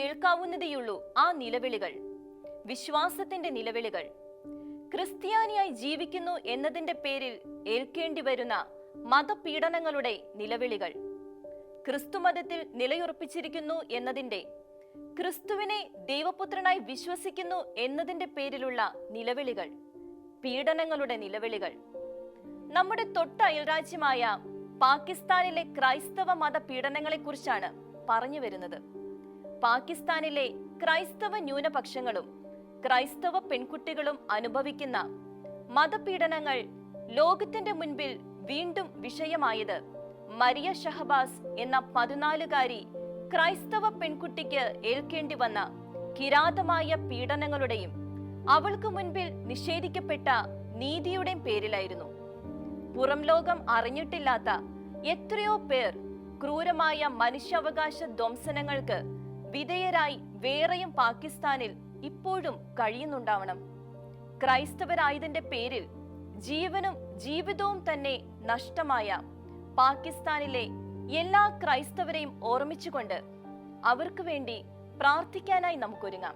കേൾക്കാവുന്നതേയുള്ളൂ ആ നിലവിളികൾ. വിശ്വാസത്തിന്റെ നിലവിളികൾ. ക്രിസ്ത്യാനിയായി ജീവിക്കുന്നു എന്നതിന്റെ പേരിൽ ഏൽക്കേണ്ടി വരുന്ന മതപീഡനങ്ങളുടെ നിലവിളികൾ. ക്രിസ്തുമതത്തിൽ നിലയുറപ്പിച്ചിരിക്കുന്നു എന്നതിന്റെ ക്രിസ്തുവിനെ ദൈവപുത്രനായി വിശ്വസിക്കുന്നു എന്നതിന്റെ പേരിലുള്ള നിലവിളികൾ. പീഡനങ്ങളുടെ നിലവിളികൾ. നമ്മുടെ തൊട്ട അയൽരാജ്യമായ പാകിസ്ഥാനിലെ ക്രൈസ്തവ മത പീഡനങ്ങളെക്കുറിച്ചാണ് പറഞ്ഞു വരുന്നത്. പാകിസ്ഥാനിലെ ക്രൈസ്തവ ന്യൂനപക്ഷങ്ങളും ക്രൈസ്തവ പെൺകുട്ടികളും അനുഭവിക്കുന്ന മതപീഡനങ്ങൾ ലോകത്തിന്റെ മുൻപിൽ വീണ്ടും വിഷയമായത് മരിയ ഷഹബാസ് എന്ന പതിനാലുകാരി ക്രൈസ്തവ പെൺകുട്ടിക്ക് ഏൽക്കേണ്ടി വന്ന കിരാതമായ പീഡനങ്ങളുടെയും അവൾക്ക് മുൻപിൽ നിഷേധിക്കപ്പെട്ട നീതിയുടെയും പേരിലായിരുന്നു. പുറം ലോകം അറിഞ്ഞിട്ടില്ലാത്ത എത്രയോ പേർ ക്രൂരമായ മനുഷ്യാവകാശ ധ്വംസനങ്ങൾക്ക് വിധേയരായി വേറെയും പാകിസ്ഥാനിൽ ഇപ്പോഴും കഴിയുന്നുണ്ടാവണം. ക്രൈസ്തവരായതിന്റെ പേരിൽ ജീവനും ജീവിതവും തന്നെ നഷ്ടമായ പാകിസ്ഥാനിലെ എല്ലാ ക്രൈസ്തവരെയും ഓർമ്മിച്ചുകൊണ്ട് അവർക്ക് വേണ്ടി പ്രാർത്ഥിക്കാനായി നമുക്കൊരുങ്ങാം.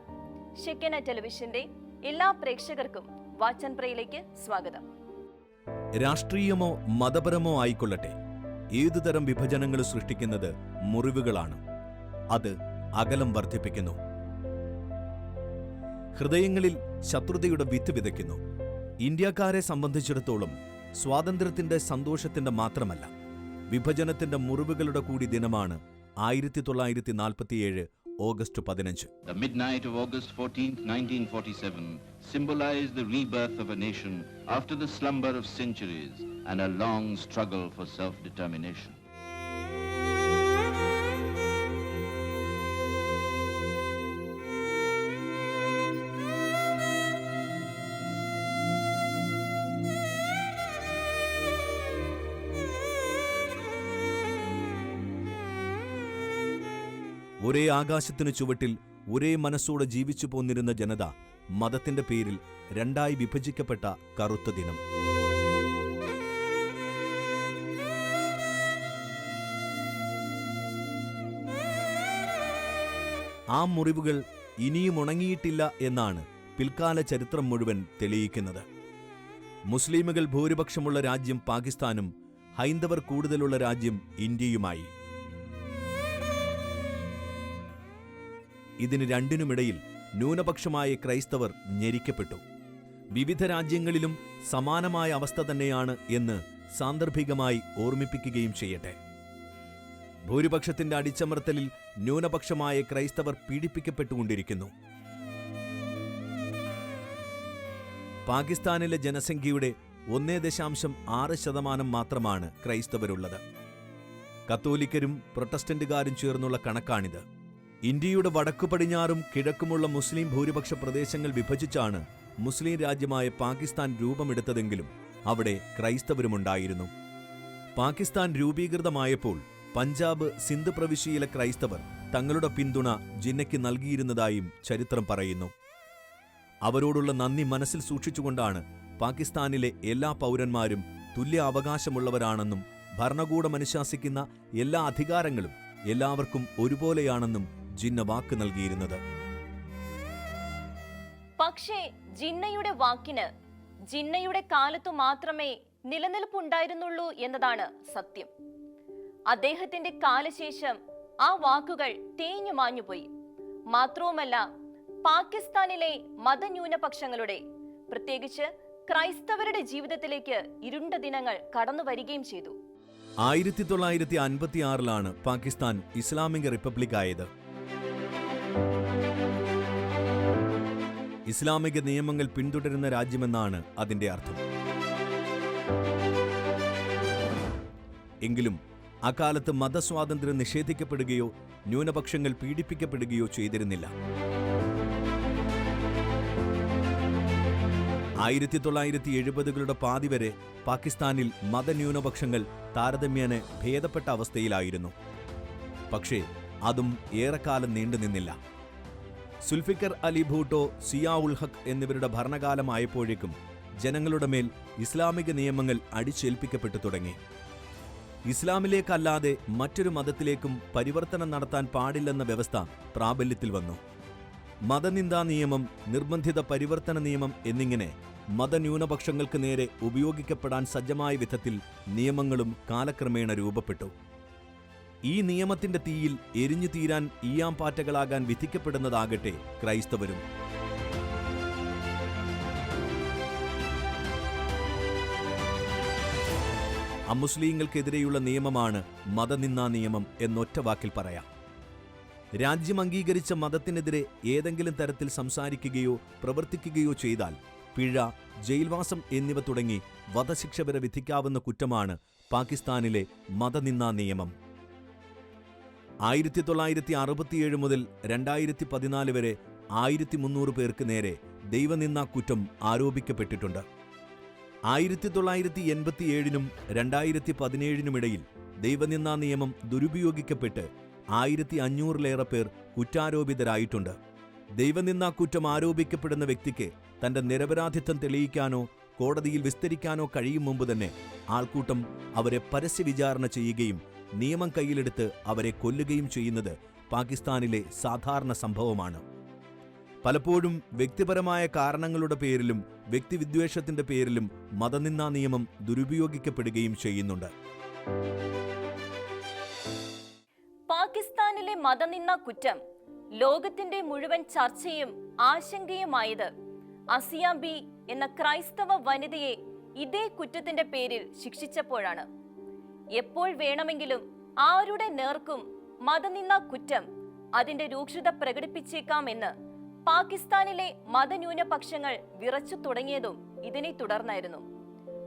ഷെക്കന ടെലിവിഷന്റെ എല്ലാ പ്രേക്ഷകർക്കും വാച്ചൻ പ്രയിലേക്ക് സ്വാഗതം. രാഷ്ട്രീയമോ മതപരമോ ആയിക്കൊള്ളട്ടെ. ഏതുതരം വിഭജനങ്ങൾ സൃഷ്ടിക്കുന്നത് മുറിവുകളാണ്. അത് അകലം വർദ്ധിപ്പിക്കുന്നു. ഹൃദയങ്ങളിൽ ശത്രുതയുടെ വിത്ത് വിതയ്ക്കുന്നു. ഇന്ത്യക്കാരെ സംബന്ധിച്ചിടത്തോളം സ്വാതന്ത്ര്യത്തിന്റെ സന്തോഷത്തിന്റെ മാത്രമല്ല വിഭജനത്തിന്റെ മുറിവുകളുടെ കൂടി ദിനമാണ് ആയിരത്തി തൊള്ളായിരത്തി നാൽപ്പത്തിയേഴ് ഓഗസ്റ്റ് പതിനഞ്ച്. The midnight of August 14, 1947 symbolized the rebirth of a nation after the slumber of centuries and. ഒരേ ആകാശത്തിനു ചുവട്ടിൽ ഒരേ മനസ്സോടെ ജീവിച്ചു പോന്നിരുന്ന ജനത മതത്തിന്റെ പേരിൽ രണ്ടായി വിഭജിക്കപ്പെട്ട കറുത്ത ദിനം. ആ മുറിവുകൾ ഇനിയും ഉണങ്ങിയിട്ടില്ല എന്നാണ് പിൽക്കാല ചരിത്രം മുഴുവൻ തെളിയിക്കുന്നത്. മുസ്ലിമുകൾ ഭൂരിപക്ഷമുള്ള രാജ്യം പാകിസ്ഥാനും ഹൈന്ദവർ കൂടുതലുള്ള രാജ്യം ഇന്ത്യയുമായി. ഇതിന് രണ്ടിനുമിടയിൽ ന്യൂനപക്ഷമായ ക്രൈസ്തവർ ഞെരിക്കപ്പെട്ടു. വിവിധ രാജ്യങ്ങളിലും സമാനമായ അവസ്ഥ തന്നെയാണ് എന്ന് സാന്ദർഭികമായി ഓർമ്മിപ്പിക്കുകയും ചെയ്യട്ടെ. ഭൂരിപക്ഷത്തിന്റെ അടിച്ചമർത്തലിൽ ന്യൂനപക്ഷമായ ക്രൈസ്തവർ പീഡിപ്പിക്കപ്പെട്ടുകൊണ്ടിരിക്കുന്നു. പാകിസ്ഥാനിലെ ജനസംഖ്യയുടെ ഒന്നേ ദശാംശം ആറ് ശതമാനം മാത്രമാണ് ക്രൈസ്തവരുള്ളത്. കത്തോലിക്കരും പ്രൊട്ടസ്റ്റന്റുകാരും ചേർന്നുള്ള കണക്കാണിത്. ഇന്ത്യയുടെ വടക്കു പടിഞ്ഞാറും കിഴക്കുമുള്ള മുസ്ലിം ഭൂരിപക്ഷ പ്രദേശങ്ങൾ വിഭജിച്ചാണ് മുസ്ലിം രാജ്യമായ പാകിസ്ഥാൻ രൂപമെടുത്തതെങ്കിലും അവിടെ ക്രൈസ്തവരുമുണ്ടായിരുന്നു. പാകിസ്ഥാൻ രൂപീകൃതമായപ്പോൾ പഞ്ചാബ് സിന്ധ് പ്രവിശ്യയിലെ ക്രൈസ്തവർ തങ്ങളുടെ പിന്തുണ ജിന്നയ്ക്ക് നൽകിയിരുന്നതായും ചരിത്രം പറയുന്നു. അവരോടുള്ള നന്ദി മനസ്സിൽ സൂക്ഷിച്ചുകൊണ്ടാണ് പാകിസ്ഥാനിലെ എല്ലാ പൗരന്മാരും തുല്യ അവകാശമുള്ളവരാണെന്നും ഭരണകൂടം അനുശാസിക്കുന്ന എല്ലാ അധികാരങ്ങളും എല്ലാവർക്കും ഒരുപോലെയാണെന്നും ജിന്ന വാക്ക് നൽകിയിരുന്നത്. പക്ഷേ ജിന്നയുടെ വാക്കിന് ജിന്നയുടെ കാലത്തു മാത്രമേ നിലനിൽപ്പുണ്ടായിരുന്നുള്ളൂ എന്നതാണ് സത്യം. അദ്ദേഹത്തിന്റെ കാലശേഷം ആ വാക്കുകൾ തേഞ്ഞു മാഞ്ഞുപോയി. മാത്രവുമല്ല പാകിസ്ഥാനിലെ മതന്യൂനപക്ഷങ്ങളുടെ പ്രത്യേകിച്ച് ക്രൈസ്തവരുടെ ജീവിതത്തിലേക്ക് ഇരുണ്ട ദിനങ്ങൾ കടന്നു വരികയും ചെയ്തു. ആയിരത്തി തൊള്ളായിരത്തി അൻപത്തി ആറിലാണ് പാകിസ്ഥാൻ ഇസ്ലാമിക റിപ്പബ്ലിക് ആയത്. ഇസ്ലാമിക നിയമങ്ങൾ പിന്തുടരുന്ന രാജ്യമെന്നാണ് അതിന്റെ അർത്ഥം. എങ്കിലും അക്കാലത്ത് മതസ്വാതന്ത്ര്യം നിഷേധിക്കപ്പെടുകയോ ന്യൂനപക്ഷങ്ങൾ പീഡിപ്പിക്കപ്പെടുകയോ ചെയ്തിരുന്നില്ല. ആയിരത്തി തൊള്ളായിരത്തി എഴുപതുകളുടെ പാതി വരെ പാകിസ്ഥാനിൽ മതന്യൂനപക്ഷങ്ങൾ താരതമ്യേന ഭേദപ്പെട്ട അവസ്ഥയിലായിരുന്നു. പക്ഷേ അതും ഏറെക്കാലം നീണ്ടുനിന്നില്ല സുൽഫിക്കർ അലി ഭൂട്ടോ സിയാ ഉൽ ഹഖ് എന്നിവരുടെ ഭരണകാലമായപ്പോഴേക്കും ജനങ്ങളുടെ മേൽ ഇസ്ലാമിക നിയമങ്ങൾ അടിച്ചേൽപ്പിക്കപ്പെട്ടു തുടങ്ങി. ഇസ്ലാമിലേക്കല്ലാതെ മറ്റൊരു മതത്തിലേക്കും പരിവർത്തനം നടത്താൻ പാടില്ലെന്ന വ്യവസ്ഥ പ്രാബല്യത്തിൽ വന്നു. മതനിന്ദാ നിയമം നിർബന്ധിത പരിവർത്തന നിയമം എന്നിങ്ങനെ മതന്യൂനപക്ഷങ്ങൾക്ക് നേരെ ഉപയോഗിക്കപ്പെടാൻ സജ്ജമായ വിധത്തിൽ നിയമങ്ങളും കാലക്രമേണ രൂപപ്പെട്ടു. ഈ നിയമത്തിന്റെ തീയിൽ എരിഞ്ഞു തീരാൻ ഈയാംപാറ്റകളാകാൻ വിധിക്കപ്പെടുന്നതാകട്ടെ ക്രൈസ്തവരും. അമുസ്ലിങ്ങൾക്കെതിരെയുള്ള നിയമമാണ് മതനിന്ദാ നിയമം എന്നൊറ്റ വാക്കിൽ പറയാം. രാജ്യം അംഗീകരിച്ച മതത്തിനെതിരെ ഏതെങ്കിലും തരത്തിൽ സംസാരിക്കുകയോ പ്രവർത്തിക്കുകയോ ചെയ്താൽ പിഴ ജയിൽവാസം എന്നിവ തുടങ്ങി വധശിക്ഷ വരെ വിധിക്കാവുന്ന കുറ്റമാണ് പാകിസ്ഥാനിലെ മതനിന്ദാ നിയമം. ആയിരത്തി തൊള്ളായിരത്തി അറുപത്തിയേഴ് മുതൽ രണ്ടായിരത്തി പതിനാല് വരെ ആയിരത്തി മുന്നൂറ് പേർക്ക് നേരെ ദൈവനിന്ന കുറ്റം ആരോപിക്കപ്പെട്ടിട്ടുണ്ട്. ആയിരത്തി തൊള്ളായിരത്തി എൺപത്തിയേഴിനും രണ്ടായിരത്തി പതിനേഴിനുമിടയിൽ ദൈവനിന്ന നിയമം ദുരുപയോഗിക്കപ്പെട്ട് ആയിരത്തി അഞ്ഞൂറിലേറെ പേർ കുറ്റാരോപിതരായിട്ടുണ്ട്. ദൈവനിന്ന കുറ്റം ആരോപിക്കപ്പെടുന്ന വ്യക്തിക്ക് തന്റെ നിരപരാധിത്വം തെളിയിക്കാനോ കോടതിയിൽ വിസ്തരിക്കാനോ കഴിയും മുമ്പ് തന്നെ ആൾക്കൂട്ടം അവരെ പരസ്യ വിചാരണ ചെയ്യുകയും നിയമം കയ്യിലെടുത്ത് അവരെ കൊല്ലുകയും ചെയ്യുന്നത് പാകിസ്ഥാനിലെ സാധാരണ സംഭവമാണ്. പലപ്പോഴും വ്യക്തിപരമായ കാരണങ്ങളുടെ പേരിലും വ്യക്തിവിദ്വേഷത്തിന്റെ പേരിലും മതനിന്ദാ നിയമം ദുരുപയോഗിക്കപ്പെടുകയും ചെയ്യുന്നുണ്ട്. പാകിസ്ഥാനിലെ മതനിന്ന കുറ്റം ലോകത്തിന്റെ മുഴുവൻ ചർച്ചയും ആശങ്കയുമായത് അസിയാബി എന്ന ക്രൈസ്തവ വനിതയെ ഇതേ കുറ്റത്തിന്റെ പേരിൽ ശിക്ഷിച്ചപ്പോഴാണ്. എപ്പോൾ വേണമെങ്കിലും ആരുടെ നേർക്കും മതനിന്ന കുറ്റം അതിന്റെ രൂക്ഷത പ്രകടിപ്പിച്ചേക്കാമെന്ന് പാകിസ്ഥാനിലെ മതന്യൂനപക്ഷങ്ങൾ വിറച്ചു തുടങ്ങിയതും ഇതിനെ തുടർന്നായിരുന്നു.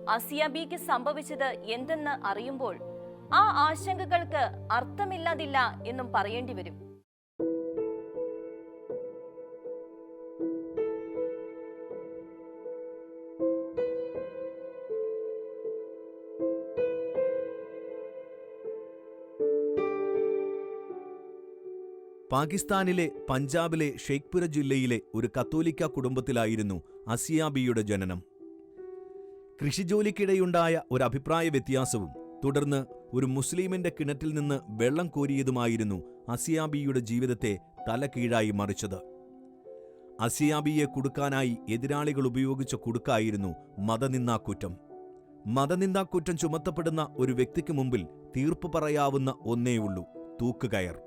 അസിയാബിക്ക് സംഭവിച്ചത് എന്തെന്ന് അറിയുമ്പോൾ ആ ആശങ്കകൾക്ക് അർത്ഥമില്ലാതില്ല എന്നും പറയേണ്ടി വരും. പാകിസ്ഥാനിലെ പഞ്ചാബിലെ ഷെയ്ഖ്പുര ജില്ലയിലെ ഒരു കത്തോലിക്ക കുടുംബത്തിലായിരുന്നു അസിയാബിയുടെ ജനനം. കൃഷിജോലിക്കിടെയുണ്ടായ ഒരു അഭിപ്രായ വ്യത്യാസവും തുടർന്ന് ഒരു മുസ്ലിമിന്റെ കിണറ്റിൽ നിന്ന് വെള്ളം കോരിയതുമായിരുന്നു അസിയാബിയുടെ ജീവിതത്തെ തലകീഴായി മറിച്ചത്. അസിയാബിയെ കുടുക്കാനായി എതിരാളികൾ ഉപയോഗിച്ച കുടുക്കായിരുന്നു മതനിന്ദാക്കുറ്റം. മതനിന്ദാക്കുറ്റം ചുമത്തപ്പെടുന്ന ഒരു വ്യക്തിക്ക് മുമ്പിൽ തീർപ്പ് പറയാവുന്ന ഒന്നേയുള്ളൂ തൂക്കുകയർ.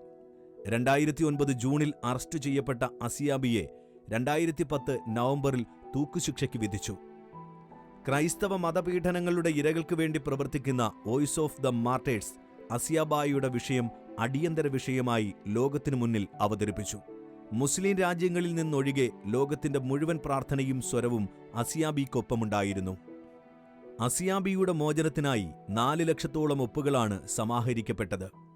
രണ്ടായിരത്തി ഒൻപത് ജൂണിൽ അറസ്റ്റ് ചെയ്യപ്പെട്ട അസിയാബിയെ രണ്ടായിരത്തി പത്ത് നവംബറിൽ തൂക്കുശിക്ഷയ്ക്ക് വിധിച്ചു. ക്രൈസ്തവ മതപീഡനങ്ങളുടെ ഇരകൾക്ക് വേണ്ടി പ്രവർത്തിക്കുന്ന വോയിസ് ഓഫ് ദ മാർട്ടേഴ്സ് അസിയാബായിയുടെ വിഷയം അടിയന്തര വിഷയമായി ലോകത്തിനു മുന്നിൽ അവതരിപ്പിച്ചു. മുസ്ലിം രാജ്യങ്ങളിൽ നിന്നൊഴികെ ലോകത്തിന്റെ മുഴുവൻ പ്രാർത്ഥനയും സ്വരവും അസിയാബിക്കൊപ്പമുണ്ടായിരുന്നു. അസിയാബിയുടെ മോചനത്തിനായി നാല് ലക്ഷത്തോളം ഒപ്പുകളാണ് സമാഹരിക്കപ്പെട്ടത്.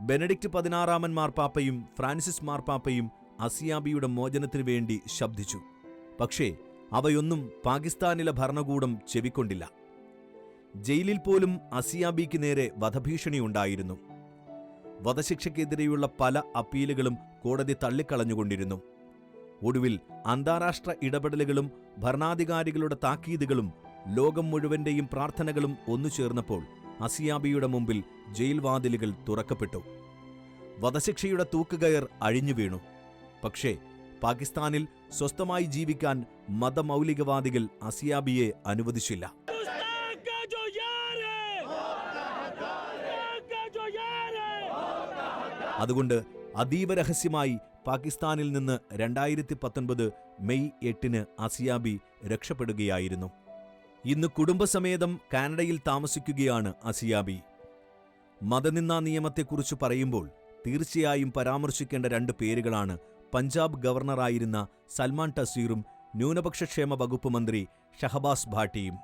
ബെനഡിക്റ്റ് പതിനാറാമൻ മാർപ്പാപ്പയും ഫ്രാൻസിസ് മാർപ്പാപ്പയും അസിയാബിയുടെ മോചനത്തിനു വേണ്ടി ശബ്ദിച്ചു. പക്ഷേ അവയൊന്നും പാകിസ്ഥാനിലെ ഭരണകൂടം ചെവിക്കൊണ്ടില്ല. ജയിലിൽ പോലും അസിയാബിക്ക് നേരെ വധഭീഷണിയുണ്ടായിരുന്നു. വധശിക്ഷയ്ക്കെതിരെയുള്ള പല അപ്പീലുകളും കോടതി തള്ളിക്കളഞ്ഞുകൊണ്ടിരുന്നു. ഒടുവിൽ അന്താരാഷ്ട്ര ഇടപെടലുകളും ഭരണാധികാരികളുടെ താക്കീതുകളും ലോകം മുഴുവന്റെയും പ്രാർത്ഥനകളും ഒന്നു ചേർന്നപ്പോൾ അസിയാബിയുടെ മുമ്പിൽ ജയിൽവാതിലുകൾ തുറക്കപ്പെട്ടു. വധശിക്ഷയുടെ തൂക്കുകയർ അഴിഞ്ഞു വീണു. പക്ഷേ പാകിസ്ഥാനിൽ സ്വസ്ഥമായി ജീവിക്കാൻ മതമൗലികവാദികൾ അസിയാബിയെ അനുവദിച്ചില്ല. അതുകൊണ്ട് അതീവ രഹസ്യമായി പാകിസ്ഥാനിൽ നിന്ന് രണ്ടായിരത്തി പത്തൊൻപത് മെയ് എട്ടിന് അസിയാബി രക്ഷപ്പെടുകയായിരുന്നു. ഇന്ന് കുടുംബസമേതം കാനഡയിൽ താമസിക്കുകയാണ് അസിയാബി. മതനിന്ദാ നിയമത്തെക്കുറിച്ച് പറയുമ്പോൾ തീർച്ചയായും പരാമർശിക്കേണ്ട രണ്ട് പേരുകളാണ് പഞ്ചാബ് ഗവർണറായിരുന്ന സൽമാൻ ടസീറും ന്യൂനപക്ഷക്ഷേമ വകുപ്പ് മന്ത്രി ഷഹബാസ് ഭാട്ടിയും.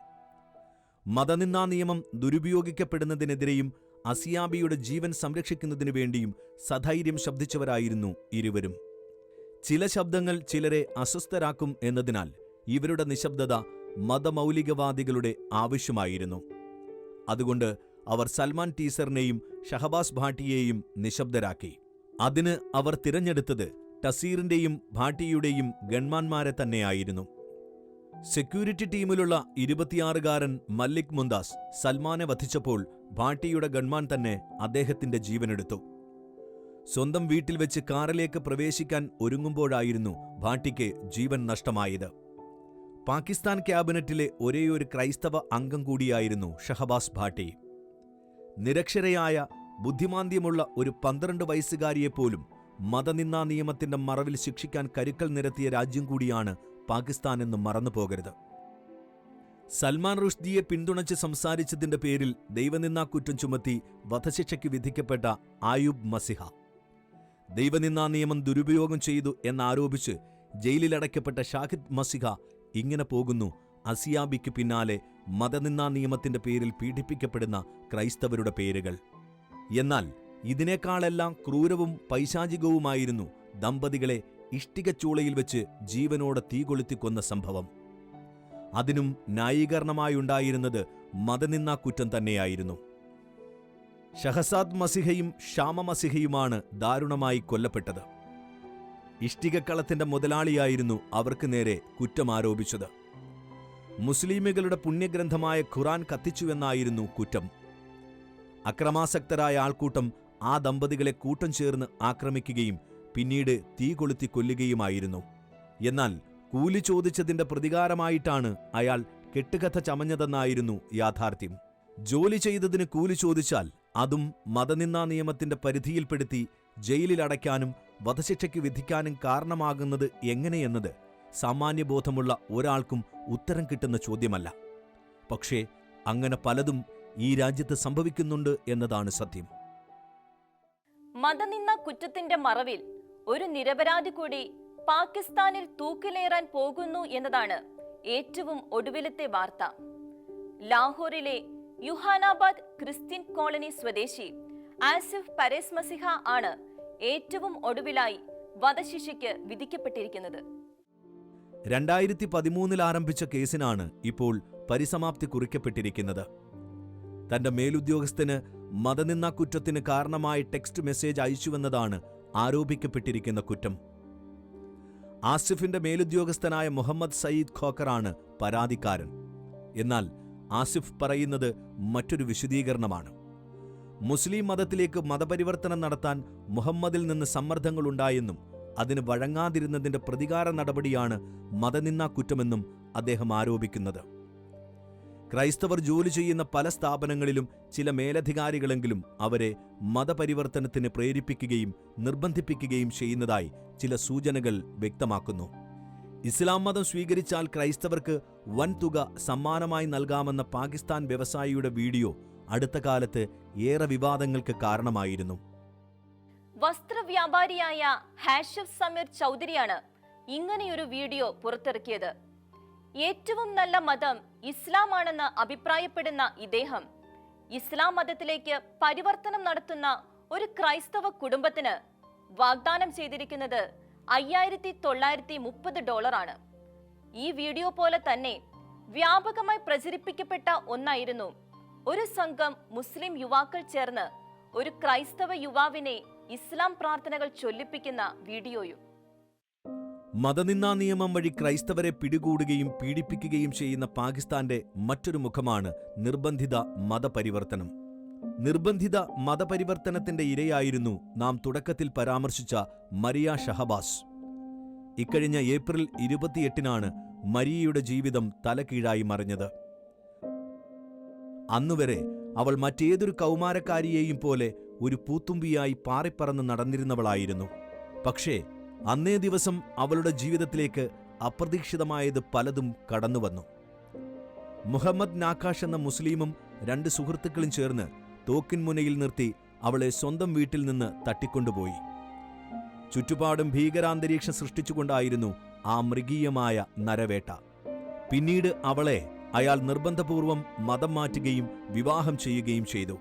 മതനിന്ദാ നിയമം ദുരുപയോഗിക്കപ്പെടുന്നതിനെതിരെയും അസിയാബിയുടെ ജീവൻ സംരക്ഷിക്കുന്നതിനു വേണ്ടിയും സധൈര്യം ശബ്ദിച്ചവരായിരുന്നു ഇരുവരും. ചില ശബ്ദങ്ങൾ ചിലരെ അസ്വസ്ഥരാക്കും എന്നതിനാൽ ഇവരുടെ നിശബ്ദത മതമൗലികവാദികളുടെ ആവശ്യമായിരുന്നു. അതുകൊണ്ട് അവർ സൽമാൻ ടീസറിനെയും ഷഹബാസ് ഭാട്ടിയെയും നിശബ്ദരാക്കി. അതിന് അവർ തിരഞ്ഞെടുത്തത് ടസീറിന്റെയും ഭാട്ടിയുടെയും ഗൺമാന്മാരെ തന്നെയായിരുന്നു. സെക്യൂരിറ്റി ടീമിലുള്ള ഇരുപത്തിയാറുകാരൻ മല്ലിക് മുന്താസ് സൽമാനെ വധിച്ചപ്പോൾ ഭാട്ടിയുടെ ഗൺമാൻ തന്നെ അദ്ദേഹത്തിന്റെ ജീവനെടുത്തു. സ്വന്തം വീട്ടിൽ വെച്ച് കാറിലേക്ക് പ്രവേശിക്കാൻ ഒരുങ്ങുമ്പോഴായിരുന്നു ഭാട്ടിക്ക് ജീവൻ നഷ്ടമായത്. പാകിസ്ഥാൻ ക്യാബിനറ്റിലെ ഒരേയൊരു ക്രൈസ്തവ അംഗം കൂടിയായിരുന്നു ഷഹബാസ് ഭാട്ടി. നിരക്ഷരയായ ബുദ്ധിമാന്ദ്യമുള്ള ഒരു പന്ത്രണ്ട് വയസ്സുകാരിയെപ്പോലും മതനിന്ദാ നിയമത്തിന്റെ മറവിൽ ശിക്ഷിക്കാൻ കരുക്കൾ നിരത്തിയ രാജ്യം കൂടിയാണ് പാകിസ്ഥാൻ എന്ന് മറന്നുപോകരുത്. സൽമാൻ റുഷ്ദിയെ പിന്തുണച്ച് സംസാരിച്ചതിന്റെ പേരിൽ ദൈവനിന്ദാ കുറ്റം ചുമത്തി വധശിക്ഷയ്ക്ക് വിധിക്കപ്പെട്ട ആയുബ് മസിഹ. ദൈവനിന്ദാ നിയമം ദുരുപയോഗം ചെയ്തു എന്നാരോപിച്ച് ജയിലിലടയ്ക്കപ്പെട്ട ഷാഹിദ് മസിഹ ഇങ്ങനെ പോകുന്നു. അസിയാബിക്ക് പിന്നാലെ മതനിന്നാ നിയമത്തിന്റെ പേരിൽ പീഡിപ്പിക്കപ്പെടുന്ന ക്രൈസ്തവരുടെ പേരുകൾ. എന്നാൽ ഇതിനേക്കാളെല്ലാം ക്രൂരവും പൈശാചികവുമായിരുന്നു ദമ്പതികളെ ഇഷ്ടികച്ചൂളയിൽ വെച്ച് ജീവനോടെ തീ കൊളുത്തിക്കൊന്ന സംഭവം. അതിനും ന്യായീകരണമായുണ്ടായിരുന്നത് മതനിന്നാ കുറ്റം തന്നെയായിരുന്നു. ഷഹസാദ് മസിഹയും ഷാമ മസിഹയുമാണ് ദാരുണമായി കൊല്ലപ്പെട്ടത്. ഇഷ്ടികക്കളത്തിന്റെ മുതലാളിയായിരുന്നു അവർക്ക് നേരെ കുറ്റമാരോപിച്ചത് മുസ്ലിമുകളുടെ പുണ്യഗ്രന്ഥമായ ഖുറാൻ കത്തിച്ചുവെന്നായിരുന്നു കുറ്റം. അക്രമാസക്തരായ ആൾക്കൂട്ടം ആ ദമ്പതികളെ കൂട്ടം ചേർന്ന് ആക്രമിക്കുകയും പിന്നീട് തീ കൊളുത്തി കൊല്ലുകയുമായിരുന്നു. എന്നാൽ കൂലി ചോദിച്ചതിന്റെ പ്രതികാരമായിട്ടാണ് അയാൾ കെട്ടുകഥ ചമഞ്ഞതെന്നായിരുന്നു യാഥാർത്ഥ്യം. ജോലി ചെയ്തതിന് കൂലി ചോദിച്ചാൽ അതും മതനിന്ദാ നിയമത്തിന്റെ പരിധിയിൽപ്പെടുത്തി ജയിലിലടയ്ക്കാനും വധശിക്ഷയ്ക്ക് വിധിക്കാനും കാരണമാകുന്നത് എങ്ങനെയെന്നത് സാമാന്യബോധമുള്ള ഒരാൾക്കും ഉത്തരം കിട്ടുന്ന ചോദ്യമല്ല. പക്ഷേ അങ്ങനെ പലതും ഈ രാജ്യത്ത് സംഭവിക്കുന്നുണ്ട് എന്നതാണ് സത്യം. മതനിന്ന കുറ്റത്തിന്റെ മറവിൽ ഒരു നിരപരാധി കൂടി പാകിസ്ഥാനിൽ തൂക്കിലേറാൻ പോകുന്നു എന്നതാണ് ഏറ്റവും ഒടുവിലത്തെ വാർത്ത. ലാഹോറിലെ യുഹാനാബാദ് ക്രിസ്ത്യൻ കോളനി സ്വദേശി ആസിഫ് പരേസ് മസിഹ ആണ് ഏറ്റവും ഒടുവിലായി വധശിക്ഷയ്ക്ക് വിധിക്കപ്പെട്ടിരിക്കുന്നത്. രണ്ടായിരത്തി പതിമൂന്നിൽ ആരംഭിച്ച കേസിനാണ് ഇപ്പോൾ പരിസമാപ്തി കുറിക്കപ്പെട്ടിരിക്കുന്നത്. തന്റെ മേലുദ്യോഗസ്ഥന് മതനിന്ന കുറ്റത്തിന് കാരണമായി ടെക്സ്റ്റ് മെസ്സേജ് അയച്ചുവെന്നതാണ് ആരോപിക്കപ്പെട്ടിരിക്കുന്ന കുറ്റം. ആസിഫിന്റെ മേലുദ്യോഗസ്ഥനായ മുഹമ്മദ് സയ്യിദ് ഖോക്കറാണ് പരാതിക്കാരൻ. എന്നാൽ ആസിഫ് പറയുന്നത് മറ്റൊരു വിശദീകരണമാണ്. മുസ്ലിം മതത്തിലേക്ക് മതപരിവർത്തനം നടത്താൻ മുഹമ്മദിൽ നിന്ന് സമ്മർദ്ദങ്ങളുണ്ടായെന്നും അതിന് വഴങ്ങാതിരുന്നതിന്റെ പ്രതികാര നടപടിയാണ് മതനിന്നാ കുറ്റമെന്നും അദ്ദേഹം ആരോപിക്കുന്നത്. ക്രൈസ്തവർ ജോലി ചെയ്യുന്ന പല സ്ഥാപനങ്ങളിലും ചില മേലധികാരികളെങ്കിലും അവരെ മതപരിവർത്തനത്തിന് പ്രേരിപ്പിക്കുകയും നിർബന്ധിപ്പിക്കുകയും ചെയ്യുന്നതായി ചില സൂചനകൾ വ്യക്തമാക്കുന്നു. ഇസ്ലാം മതം സ്വീകരിച്ചാൽ ക്രൈസ്തവർക്ക് വൻതുക സമ്മാനമായി നൽകാമെന്ന പാകിസ്ഥാൻ വ്യവസായിയുടെ വീഡിയോ അടുത്ത കാലത്ത് ഏറെ വിവാദങ്ങൾക്ക് കാരണമായിരുന്നു. വസ്ത്രവ്യാപാരിയായ ഹാഷിഫ് സമീർ ചൗധരിയാണ് ഇങ്ങനെയൊരു വീഡിയോ പുറത്തിറക്കിയത്. ഏറ്റവും നല്ല മതം ഇസ്ലാമാണെന്ന് അഭിപ്രായപ്പെടുന്ന ഇദ്ദേഹം ഇസ്ലാം മതത്തിലേക്ക് പരിവർത്തനം നടത്തുന്ന ഒരു ക്രൈസ്തവ കുടുംബത്തിന് വാഗ്ദാനം ചെയ്തിരിക്കുന്നത് അയ്യായിരത്തി തൊള്ളായിരത്തി മുപ്പത് ഡോളറാണ് ഈ വീഡിയോ പോലെ തന്നെ വ്യാപകമായി പ്രചരിപ്പിക്കപ്പെട്ട ഒന്നായിരുന്നു ഒരു സംഘം മുസ്ലിം യുവാക്കൾ ചേർന്ന് ഒരു ക്രൈസ്തവ യുവാവിനെ ഇസ്ലാം പ്രാർത്ഥനകൾ ചൊല്ലിപ്പിക്കുന്ന വീഡിയോയും. മതനിന്ദാ നിയമം വഴി ക്രൈസ്തവരെ പിടികൂടുകയും പീഡിപ്പിക്കുകയും ചെയ്യുന്ന പാകിസ്ഥാന്റെ മറ്റൊരു മുഖമാണ് നിർബന്ധിത മതപരിവർത്തനം. നിർബന്ധിത മതപരിവർത്തനത്തിന്റെ ഇരയായിരുന്നു നാം തുടക്കത്തിൽ പരാമർശിച്ച മരിയ ഷഹബാസ്. ഇക്കഴിഞ്ഞ ഏപ്രിൽ ഇരുപത്തിയെട്ടിനാണ് മരിയയുടെ ജീവിതം തലകീഴായി മറിഞ്ഞത്. അന്നുവരെ അവൾ മറ്റേതൊരു കൗമാരക്കാരിയെയും പോലെ ഒരു പൂത്തുമ്പിയായി പാറിപ്പറന്ന് നടന്നിരുന്നവളായിരുന്നു. പക്ഷേ അന്നേ ദിവസം അവളുടെ ജീവിതത്തിലേക്ക് അപ്രതീക്ഷിതമായത് പലതും കടന്നുവന്നു. മുഹമ്മദ് നാക്കാഷ് എന്ന മുസ്ലിമും രണ്ട് സുഹൃത്തുക്കളും ചേർന്ന് തോക്കിൻമുനയിൽ നിർത്തി അവളെ സ്വന്തം വീട്ടിൽ നിന്ന് തട്ടിക്കൊണ്ടുപോയി. ചുറ്റുപാടും ഭീകരാന്തരീക്ഷം സൃഷ്ടിച്ചുകൊണ്ടായിരുന്നു ആ മൃഗീയമായ നരവേട്ട. പിന്നീട് അവളെ അയാൾ നിർബന്ധപൂർവം മതം മാറ്റുകയും വിവാഹം ചെയ്യുകയും ചെയ്തു.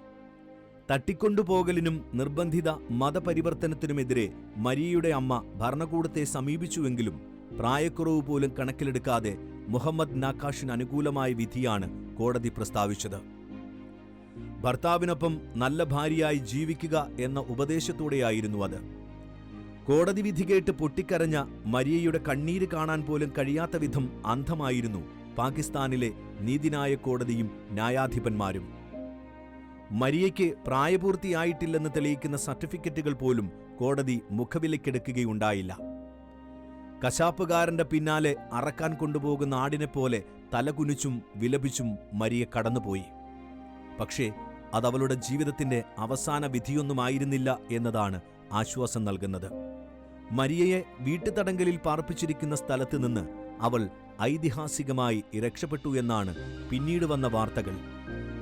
തട്ടിക്കൊണ്ടുപോകലിനും നിർബന്ധിത മതപരിവർത്തനത്തിനുമെതിരെ മരിയയുടെ അമ്മ ഭരണകൂടത്തെ സമീപിച്ചുവെങ്കിലും പ്രായക്കുറവ് പോലും കണക്കിലെടുക്കാതെ മുഹമ്മദ് നാക്കാഷിന് അനുകൂലമായ വിധിയാണ് കോടതി പ്രസ്താവിച്ചത്. ഭർത്താവിനൊപ്പം നല്ല ഭാര്യയായി ജീവിക്കുക എന്ന ഉപദേശത്തോടെയായിരുന്നു അത്. കോടതി വിധി കേട്ട് പൊട്ടിക്കരഞ്ഞ മരിയയുടെ കണ്ണീര് കാണാൻ പോലും കഴിയാത്ത വിധം അന്ധമായിരുന്നു പാകിസ്ഥാനിലെ നീതിന്യായ കോടതിയും ന്യായാധിപന്മാരും. മരിയയ്ക്ക് പ്രായപൂർത്തിയായിട്ടില്ലെന്ന് തെളിയിക്കുന്ന സർട്ടിഫിക്കറ്റുകൾ പോലും കോടതി മുഖവിലക്കെടുക്കുകയുണ്ടായില്ല കശാപ്പുകാരന്റെ പിന്നാലെ അറക്കാൻ കൊണ്ടുപോകുന്ന ആടിനെപ്പോലെ തലകുനിച്ചും വിലപിച്ചും മരിയ കടന്നുപോയി. പക്ഷേ അതവളുടെ ജീവിതത്തിന്റെ അവസാന വിധിയൊന്നുമായിരുന്നില്ല എന്നതാണ് ആശ്വാസം നൽകുന്നത്. മരിയയെ വീട്ടുതടങ്കലിൽ പാർപ്പിച്ചിരിക്കുന്ന സ്ഥലത്ത് നിന്ന് അവൾ ഐതിഹാസികമായി രക്ഷപ്പെട്ടു എന്നാണ് പിന്നീട് വന്ന വാർത്തകൾ.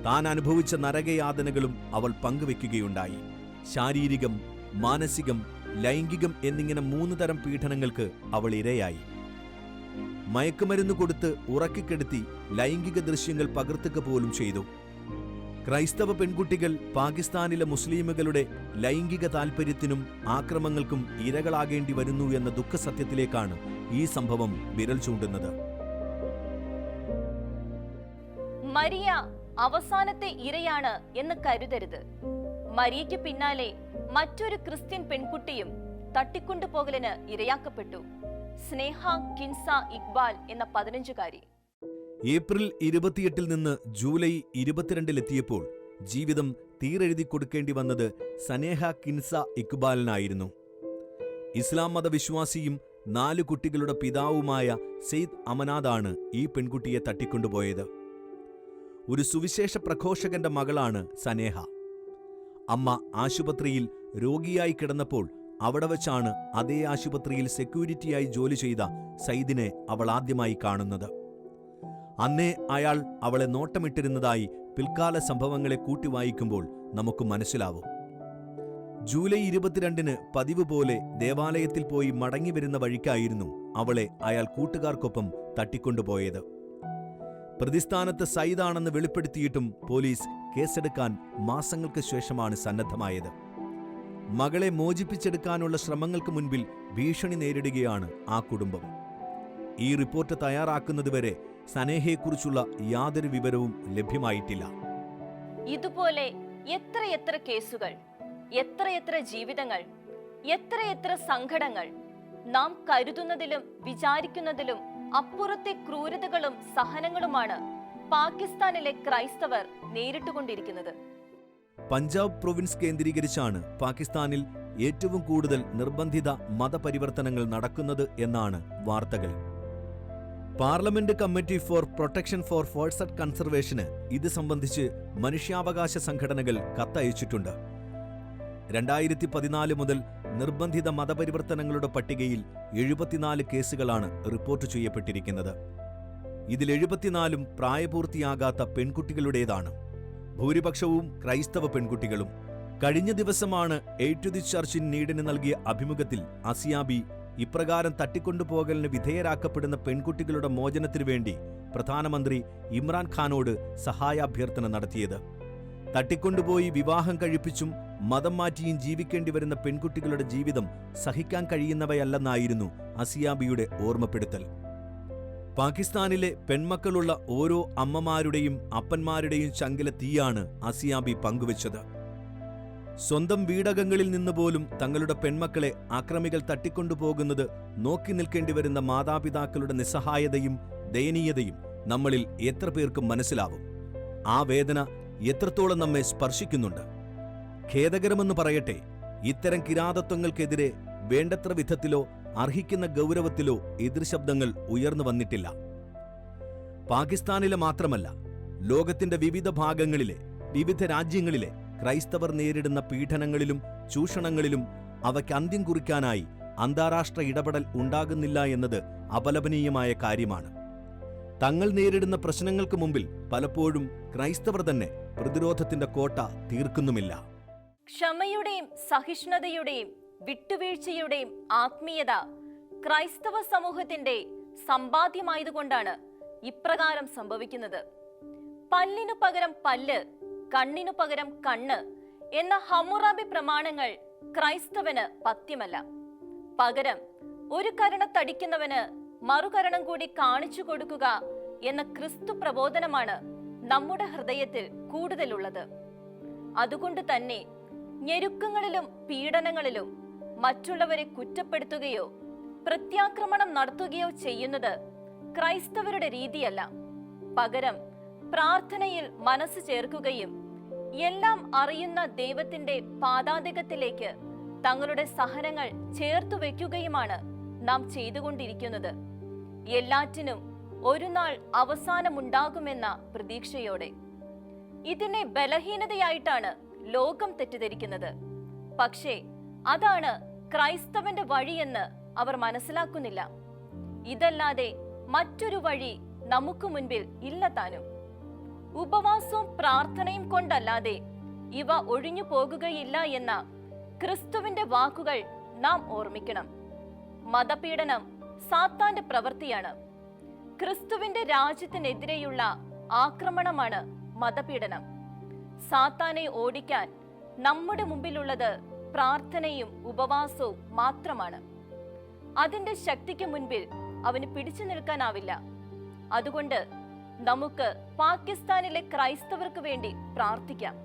താൻ അനുഭവിച്ച നരകയാതനകളും അവൾ പങ്കുവെക്കുകയുണ്ടായി. ശാരീരികം മാനസികം ലൈംഗികം എന്നിങ്ങനെ മൂന്ന് തരം പീഡനങ്ങൾക്ക് അവൾ ഇരയായി. മയക്കുമരുന്ന് കൊടുത്ത് ഉറക്കിക്കെടുത്തി ലൈംഗിക ദൃശ്യങ്ങൾ പകർത്തുക പോലും ചെയ്തു. ക്രൈസ്തവ പെൺകുട്ടികൾ പാകിസ്ഥാനിലെ മുസ്ലിമുകളുടെ ലൈംഗിക താൽപ്പര്യത്തിനും ആക്രമങ്ങൾക്കും ഇരകളാകേണ്ടി വരുന്നു എന്ന ദുഃഖസത്യത്തിലേക്കാണ് ഈ സംഭവം വിരൽ ചൂണ്ടുന്നത്. മരിയ അവസാനത്തെ ഇരയാണ് എന്ന് കരുതരുത്. മരിയയ്ക്ക് പിന്നാലെ മറ്റൊരു ക്രിസ്ത്യൻ പെൺകുട്ടിയും തട്ടിക്കൊണ്ടുപോകലിന് ഇരയാക്കപ്പെട്ടു. സ്നേഹ കിൻസ ഇക്ബാൽ എന്ന പതിനഞ്ചുകാരി. ഏപ്രിൽ ഇരുപത്തിയെട്ടിൽ നിന്ന് ജൂലൈ ഇരുപത്തിരണ്ടിലെത്തിയപ്പോൾ ജീവിതം തീരെഴുതി കൊടുക്കേണ്ടി വന്നത് സനേഹ കിൻസ ഇക്ബാലിനായിരുന്നു. ഇസ്ലാം മതവിശ്വാസിയും നാലു കുട്ടികളുടെ പിതാവുമായ സെയ്ദ് അമനാദാണ് ഈ പെൺകുട്ടിയെ തട്ടിക്കൊണ്ടുപോയത്. ഒരു സുവിശേഷ പ്രഘോഷകന്റെ മകളാണ് സനേഹ. അമ്മ ആശുപത്രിയിൽ രോഗിയായി കിടന്നപ്പോൾ അവിടെ വച്ചാണ് അതേ ആശുപത്രിയിൽ സെക്യൂരിറ്റിയായി ജോലി ചെയ്ത സയ്ദിനെ അവൾ ആദ്യമായി കാണുന്നത്. അന്നേ അയാൾ അവളെ നോട്ടമിട്ടിരുന്നതായി പിൽക്കാല സംഭവങ്ങളെ കൂട്ടി വായിക്കുമ്പോൾ നമുക്ക് മനസ്സിലാവും. ജൂലൈ ഇരുപത്തിരണ്ടിന് പതിവ് പോലെ ദേവാലയത്തിൽ പോയി മടങ്ങി വരുന്ന വഴിക്കായിരുന്നു അവളെ അയാൾ കൂട്ടുകാർക്കൊപ്പം തട്ടിക്കൊണ്ടുപോയത്. പ്രതിസ്ഥാനത്ത് സൈദാണെന്ന് വെളിപ്പെടുത്തിയിട്ടും പോലീസ് കേസെടുക്കാൻ മാസങ്ങൾക്ക് ശേഷമാണ് സന്നദ്ധമായത്. മകളെ മോചിപ്പിച്ചെടുക്കാനുള്ള ശ്രമങ്ങൾക്ക് മുൻപിൽ ഭീഷണി നേരിടുകയാണ് ആ കുടുംബം. ഈ റിപ്പോർട്ട് തയ്യാറാക്കുന്നതുവരെ സനേഹയെക്കുറിച്ചുള്ള യാതൊരു വിവരവും ലഭ്യമായിട്ടില്ല. ഇതുപോലെ എത്രയെത്ര കേസുകൾ എത്രയെത്ര ജീവിതങ്ങൾ എത്രയെത്ര സങ്കടങ്ങൾ നാം കരുതുന്നതിലും വിചാരിക്കുന്നതിലും അപ്പുറത്തെ ക്രൂരതകളും സഹനങ്ങളുമാണ് പാകിസ്ഥാനിലെ ക്രൈസ്തവർ നേരിട്ടുകൊണ്ടിരിക്കുന്നത്. പഞ്ചാബ് പ്രൊവിൻസ് കേന്ദ്രീകരിച്ചാണ് പാകിസ്ഥാനിൽ ഏറ്റവും കൂടുതൽ നിർബന്ധിത മതപരിവർത്തനങ്ങൾ നടക്കുന്നത് എന്നാണ് വാർത്തകൾ. Parliament committee for protection for forced കൺസർവേഷന് ഇത് സംബന്ധിച്ച് മനുഷ്യാവകാശ സംഘടനകൾ കത്തയച്ചിട്ടുണ്ട്. രണ്ടായിരത്തി പതിനാല് മുതൽ നിർബന്ധിത മതപരിവർത്തനങ്ങളുടെ പട്ടികയിൽ എഴുപത്തിനാല് കേസുകളാണ് റിപ്പോർട്ട് ചെയ്യപ്പെട്ടിരിക്കുന്നത്. ഇതിൽ എഴുപത്തിനാലും പ്രായപൂർത്തിയാകാത്ത പെൺകുട്ടികളുടേതാണ്. ഭൂരിപക്ഷവും ക്രൈസ്തവ പെൺകുട്ടികളും. കഴിഞ്ഞ ദിവസമാണ് എയ്റ്റ് ദി ചർച്ച് ഇൻ നീഡിന് നൽകിയ അഭിമുഖത്തിൽ അസിയാബി ഇപ്രകാരം തട്ടിക്കൊണ്ടുപോകലിന് വിധേയരാക്കപ്പെടുന്ന പെൺകുട്ടികളുടെ മോചനത്തിനു വേണ്ടി പ്രധാനമന്ത്രി ഇമ്രാൻഖാനോട് സഹായാഭ്യർത്ഥന നടത്തിയത്. തട്ടിക്കൊണ്ടുപോയി വിവാഹം കഴിപ്പിച്ചും മതം മാറ്റിയും ജീവിക്കേണ്ടി വരുന്ന പെൺകുട്ടികളുടെ ജീവിതം സഹിക്കാൻ കഴിയുന്നവയല്ലെന്നായിരുന്നു അസിയാബിയുടെ ഓർമ്മപ്പെടുത്തൽ. പാകിസ്ഥാനിലെ പെൺമക്കളുള്ള ഓരോ അമ്മമാരുടെയും അപ്പന്മാരുടെയും ചങ്കിലെ തീയാണ് അസിയാബി പങ്കുവച്ചത്. സ്വന്തം വീടകങ്ങളിൽ നിന്ന് പോലും തങ്ങളുടെ പെൺമക്കളെ ആക്രമികൾ തട്ടിക്കൊണ്ടുപോകുന്നത് നോക്കി നിൽക്കേണ്ടി വരുന്ന മാതാപിതാക്കളുടെ നിസ്സഹായതയും ദയനീയതയും നമ്മളിൽ എത്ര പേർക്കും മനസ്സിലാവും. ആ വേദന എത്രത്തോളം നമ്മെ സ്പർശിക്കുന്നുണ്ട്. ഖേദകരമെന്ന് പറയട്ടെ ഇത്തരം കിരാതത്വങ്ങൾക്കെതിരെ വേണ്ടത്ര വിധത്തിലോ അർഹിക്കുന്ന ഗൗരവത്തിലോ എതിർശബ്ദങ്ങൾ ഉയർന്നു വന്നിട്ടില്ല. പാകിസ്ഥാനിലെ മാത്രമല്ല ലോകത്തിന്റെ വിവിധ ഭാഗങ്ങളിലെ വിവിധ രാജ്യങ്ങളിലെ ക്രൈസ്തവർ നേരിടുന്ന പീഡനങ്ങളിലും ചൂഷണങ്ങളിലും അവയ്ക്ക് അന്ത്യം കുറിക്കാനായി അന്താരാഷ്ട്ര ഇടപെടൽ ഉണ്ടാകുന്നില്ല എന്നത് അപലപനീയമായ കാര്യമാണ്. തങ്ങൾ നേരിടുന്ന പ്രശ്നങ്ങൾക്ക് മുമ്പിൽ പലപ്പോഴും ക്രൈസ്തവർ തന്നെ പ്രതിരോധത്തിന്റെ കോട്ട തീർക്കുന്നുമില്ല. ക്ഷമയുടെയും സഹിഷ്ണുതയുടെയും വിട്ടുവീഴ്ചയുടെയും ആത്മീയത ക്രൈസ്തവ സമൂഹത്തിന്റെ സമ്പാദ്യമായതുകൊണ്ടാണ് ഇപ്രകാരം സംഭവിക്കുന്നത്. പല്ലിനു പകരം പല്ല് കണ്ണിനു പകരം കണ്ണ് എന്ന ഹമ്മുറാബി പ്രമാണങ്ങൾ ക്രൈസ്തവന് പത്യമല്ല. പകരം ഒരു കരണത്തടിക്കുന്നവന് മറുകരണം കൂടി കാണിച്ചു കൊടുക്കുക എന്ന ക്രിസ്തു പ്രബോധനമാണ് നമ്മുടെ ഹൃദയത്തിൽ കൂടുതലുള്ളത്. അതുകൊണ്ട് തന്നെ ഞെരുക്കങ്ങളിലും പീഡനങ്ങളിലും മറ്റുള്ളവരെ കുറ്റപ്പെടുത്തുകയോ പ്രത്യാക്രമണം നടത്തുകയോ ചെയ്യുന്നത് ക്രൈസ്തവരുടെ രീതിയല്ല. പകരം പ്രാർത്ഥനയിൽ മനസ്സ് ചേർക്കുകയും എല്ലാം അറിയുന്ന ദൈവത്തിന്റെ പാതാതികത്തിലേക്ക് തങ്ങളുടെ സഹനങ്ങൾ ചേർത്തു വെക്കുകയുമാണ് നാം ചെയ്തുകൊണ്ടിരിക്കുന്നത്. എല്ലാറ്റിനും ഒരു നാൾ അവസാനമുണ്ടാകുമെന്ന പ്രതീക്ഷയോടെ. ഇതിനെ ബലഹീനതയായിട്ടാണ് ലോകം തെറ്റിദ്ധരിക്കുന്നത്. പക്ഷേ അതാണ് ക്രൈസ്തവന്റെ വഴിയെന്ന് അവർ മനസ്സിലാക്കുന്നില്ല. ഇതല്ലാതെ മറ്റൊരു വഴി നമുക്ക് മുൻപിൽ ഇല്ല താനും. ഉപവാസവും പ്രാർത്ഥനയും കൊണ്ടല്ലാതെ ഇവ ഒഴിഞ്ഞു പോകുകയില്ല എന്ന ക്രിസ്തുവിന്റെ വാക്കുകൾ നാം ഓർമ്മിക്കണം. മതപീഡനം സാത്താന്റെ പ്രവൃത്തിയാണ്. ക്രിസ്തുവിന്റെ രാജ്യത്തിനെതിരെയുള്ള ആക്രമണമാണ് മതപീഡനം. സാത്താനെ ഓടിക്കാൻ നമ്മുടെ മുമ്പിലുള്ളത് പ്രാർത്ഥനയും ഉപവാസവും മാത്രമാണ്. അതിന്റെ ശക്തിക്ക് മുൻപിൽ അവന് പിടിച്ചു നിൽക്കാനാവില്ല. അതുകൊണ്ട് നമുക്ക് പാകിസ്ഥാനിലെ ക്രൈസ്തവർക്ക് വേണ്ടി പ്രാർത്ഥിക്കാം.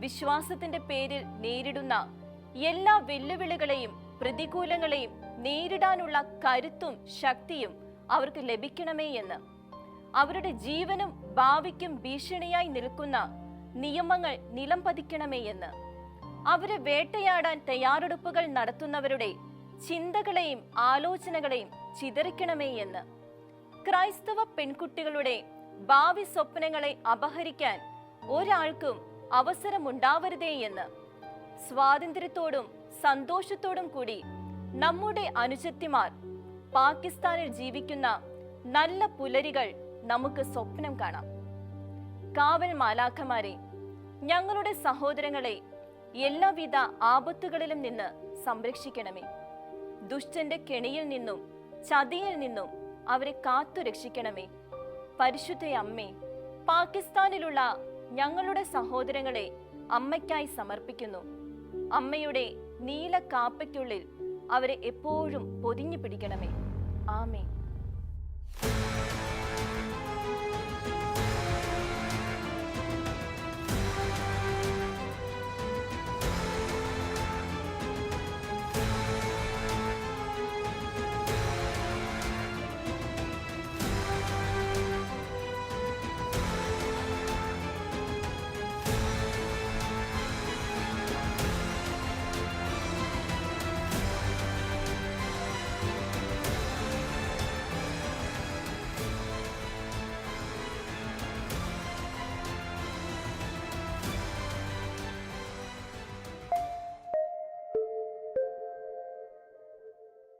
വിശ്വാസത്തിന്റെ പേരിൽ നേരിടുന്ന എല്ലാ വെല്ലുവിളികളെയും പ്രതികൂലങ്ങളെയും നേരിടാനുള്ള കരുത്തും ശക്തിയും അവർക്ക് ലഭിക്കണമേ എന്ന്. അവരുടെ ജീവനും ഭാവിക്കും ഭീഷണിയായി നിൽക്കുന്ന നിയമങ്ങൾ നിലം പതിക്കണമേ എന്ന്. അവരെ വേട്ടയാടാൻ തയ്യാറെടുപ്പുകൾ നടത്തുന്നവരുടെ ചിന്തകളെയും ആലോചനകളെയും ചിതറിക്കണമേ എന്ന്. ക്രൈസ്തവ പെൺകുട്ടികളുടെ ഭാവി സ്വപ്നങ്ങളെ അപഹരിക്കാൻ ഒരാൾക്കും അവസരമുണ്ടാവരുതേ എന്ന് സ്വാതന്ത്ര്യത്തോടും സന്തോഷത്തോടും കൂടി നമ്മുടെ അനുജത്തിമാർ പാകിസ്ഥാനിൽ ജീവിക്കുന്ന നല്ല പുലരികൾ നമുക്ക് സ്വപ്നം കാണാം. കാവൽ മാലാഖമാരെ ഞങ്ങളുടെ സഹോദരങ്ങളെ എല്ലാവിധ ആപത്തുകളിലും നിന്ന് സംരക്ഷിക്കണമേ. ദുഷ്ടന്റെ കെണിയിൽ നിന്നും ചതിയിൽ നിന്നും അവരെ കാത്തു രക്ഷിക്കണമേ പരിശുദ്ധ അമ്മേ പാകിസ്ഥാനിലുള്ള ഞങ്ങളുടെ സഹോദരങ്ങളെ അമ്മയ്ക്കായി സമർപ്പിക്കുന്നു. അമ്മയുടെ നീല കാപ്പയ്ക്കുള്ളിൽ അവരെ എപ്പോഴും പൊതിഞ്ഞു പിടിക്കണമേ. ആമേ